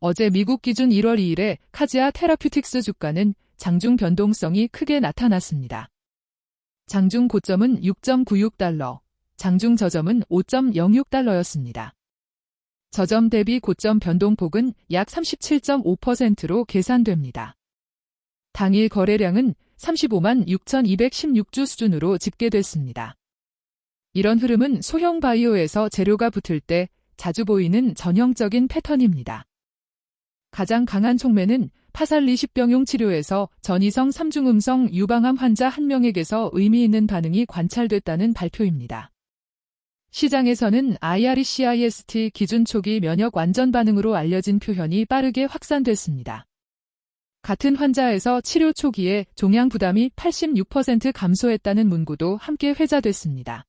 어제 미국 기준 1월 2일에 카지아 테라퓨틱스 주가는 장중 변동성이 크게 나타났습니다. 장중 고점은 6.96달러, 장중 저점은 5.06달러였습니다. 저점 대비 고점 변동폭은 약 37.5%로 계산됩니다. 당일 거래량은 35만 6,216주 수준으로 집계됐습니다. 이런 흐름은 소형 바이오에서 재료가 붙을 때 자주 보이는 전형적인 패턴입니다. 가장 강한 촉매는 파살리 십병용 치료에서 전이성 3중음성 유방암 환자 1명에게서 의미 있는 반응이 관찰됐다는 발표입니다. 시장에서는 IRCIST 기준 초기 면역 완전 반응으로 알려진 표현이 빠르게 확산됐습니다. 같은 환자에서 치료 초기에 종양 부담이 86% 감소했다는 문구도 함께 회자됐습니다.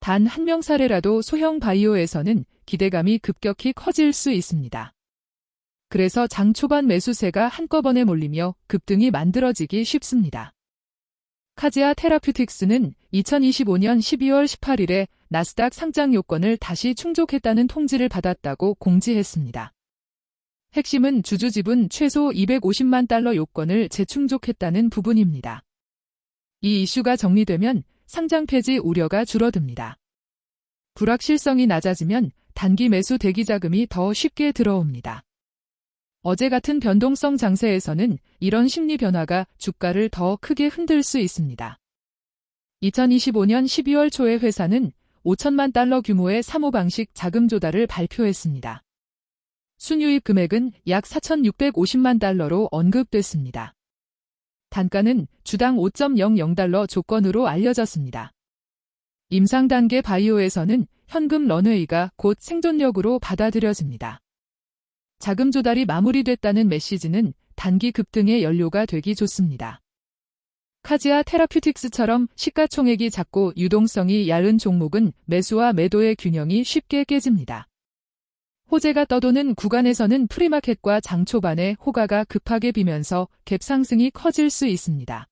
단 한 명 사례라도 소형 바이오에서는 기대감이 급격히 커질 수 있습니다. 그래서 장 초반 매수세가 한꺼번에 몰리며 급등이 만들어지기 쉽습니다. 카지아 테라퓨틱스는 2025년 12월 18일에 나스닥 상장 요건을 다시 충족했다는 통지를 받았다고 공지했습니다. 핵심은 주주 지분 최소 250만 달러 요건을 재충족했다는 부분입니다. 이 이슈가 정리되면 상장 폐지 우려가 줄어듭니다. 불확실성이 낮아지면 단기 매수 대기 자금이 더 쉽게 들어옵니다. 어제 같은 변동성 장세에서는 이런 심리 변화가 주가를 더 크게 흔들 수 있습니다. 2025년 12월 초에 회사는 5천만 달러 규모의 사모 방식 자금 조달을 발표했습니다. 순유입 금액은 약 4,650만 달러로 언급됐습니다. 단가는 주당 5.00달러 조건으로 알려졌습니다. 임상 단계 바이오에서는 현금 런웨이가 곧 생존력으로 받아들여집니다. 자금 조달이 마무리됐다는 메시지는 단기 급등의 연료가 되기 좋습니다. 카지아 테라퓨틱스처럼 시가총액이 작고 유동성이 얇은 종목은 매수와 매도의 균형이 쉽게 깨집니다. 호재가 떠도는 구간에서는 프리마켓과 장 초반에 호가가 급하게 비면서 갭 상승이 커질 수 있습니다.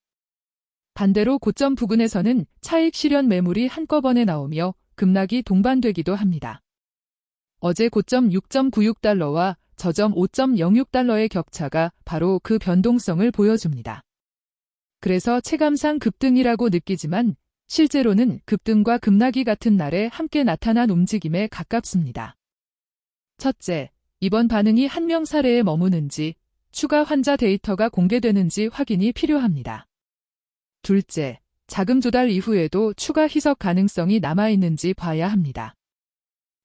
반대로 고점 부근에서는 차익 실현 매물이 한꺼번에 나오며 급락이 동반되기도 합니다. 어제 고점 6.96달러와 저점 5.06달러의 격차가 바로 그 변동성을 보여줍니다. 그래서 체감상 급등이라고 느끼지만 실제로는 급등과 급락이 같은 날에 함께 나타난 움직임에 가깝습니다. 첫째, 이번 반응이 한 명 사례에 머무는지 추가 환자 데이터가 공개되는지 확인이 필요합니다. 둘째, 자금 조달 이후에도 추가 희석 가능성이 남아있는지 봐야 합니다.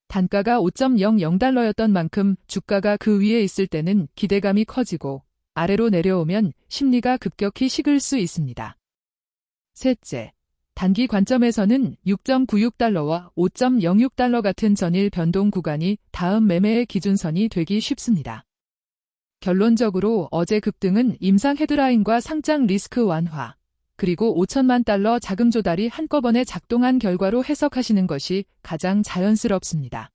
단가가 5.00달러였던 만큼 주가가 그 위에 있을 때는 기대감이 커지고 아래로 내려오면 심리가 급격히 식을 수 있습니다. 셋째, 단기 관점에서는 6.96달러와 5.06달러 같은 전일 변동 구간이 다음 매매의 기준선이 되기 쉽습니다. 결론적으로 어제 급등은 임상 헤드라인과 상장 리스크 완화, 그리고 5천만 달러 자금 조달이 한꺼번에 작동한 결과로 해석하시는 것이 가장 자연스럽습니다.